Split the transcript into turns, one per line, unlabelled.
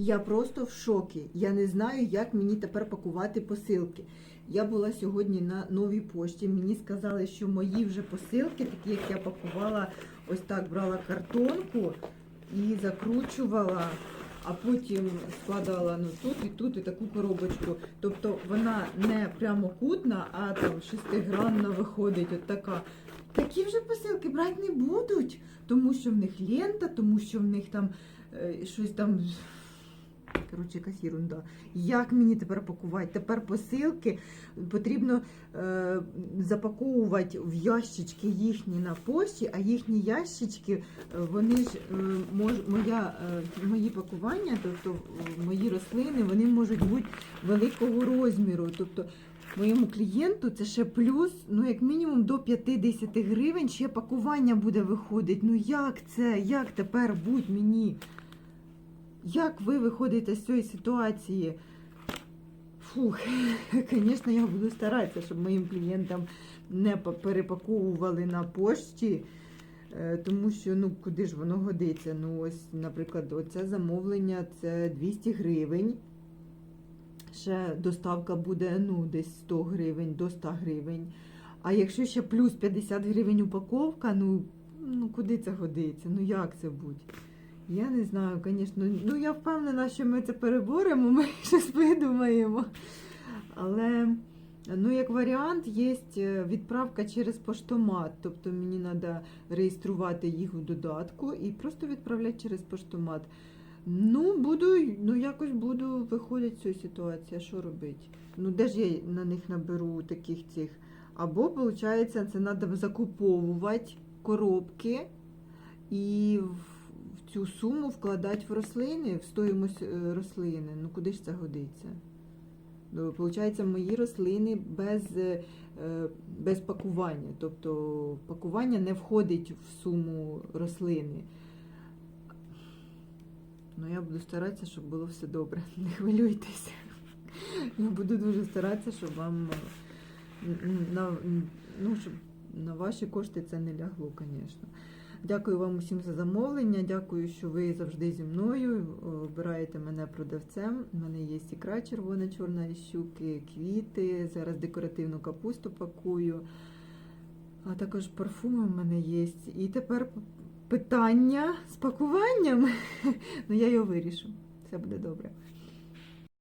Я просто в шокі. Я не знаю, як мені тепер пакувати посилки. Я була сьогодні на новій пошті. Мені сказали, що мої вже посилки, такі як я пакувала, ось так брала картонку і закручувала, а потім складала ну, тут і тут і таку коробочку. Тобто вона не прямокутна, а там шестигранна виходить. От така. Такі вже посилки брати не будуть, тому що в них лента, тому що в них там е, щось там. Коротше, якась ерунда. Як мені тепер пакувати? Тепер посилки потрібно е, запаковувати в ящички їхні на пошті, а їхні ящички, е, вони ж е, мож, моя, е, мої пакування, тобто е, мої рослини, вони можуть бути великого розміру. Тобто моєму клієнту це ще плюс, ну як мінімум до 50 гривень ще пакування буде виходить. Ну як це? Як тепер будь мені? Як ви виходите з цієї ситуації? Фух, звісно, я буду старатися, щоб моїм клієнтам не перепаковували на пошті, е, тому що ну куди ж воно годиться? Ну, ось, наприклад, оце замовлення це 200 гривень. Ще доставка буде ну, десь 100 гривень до 100 гривень. А якщо ще плюс 50 гривень упаковка, ну, ну куди це годиться? Ну як це буде? Я не знаю, звісно. Ну я впевнена, що ми це переборемо, ми щось видумаємо. Але ну, як варіант, є відправка через поштомат. Тобто мені треба реєструвати їх в додатку і просто відправляти через поштомат. Ну, буду, ну якось буду виходити з цієї ситуації. Що робити? Ну, де ж я на них наберу таких цих? Або, виходить, це треба закуповувати коробки і в цю суму вкладати в рослини, в стоїмость е, рослини. Ну куди ж це годиться? Ну, Получається, мої рослини без, е, е, без пакування. Тобто пакування не входить в суму рослини. Ну, я буду старатися, щоб було все добре. Не хвилюйтеся. Я буду дуже старатися, щоб вам на, ну, щоб на ваші кошти це не лягло, звісно. Дякую вам усім за замовлення. Дякую, що ви завжди зі мною. Обираєте мене продавцем. У мене є ікра червона, чорна щуки, квіти. Зараз декоративну капусту пакую. А також парфуми в мене є. І тепер питання з пакуванням. Ну, я його вирішу. Все буде добре.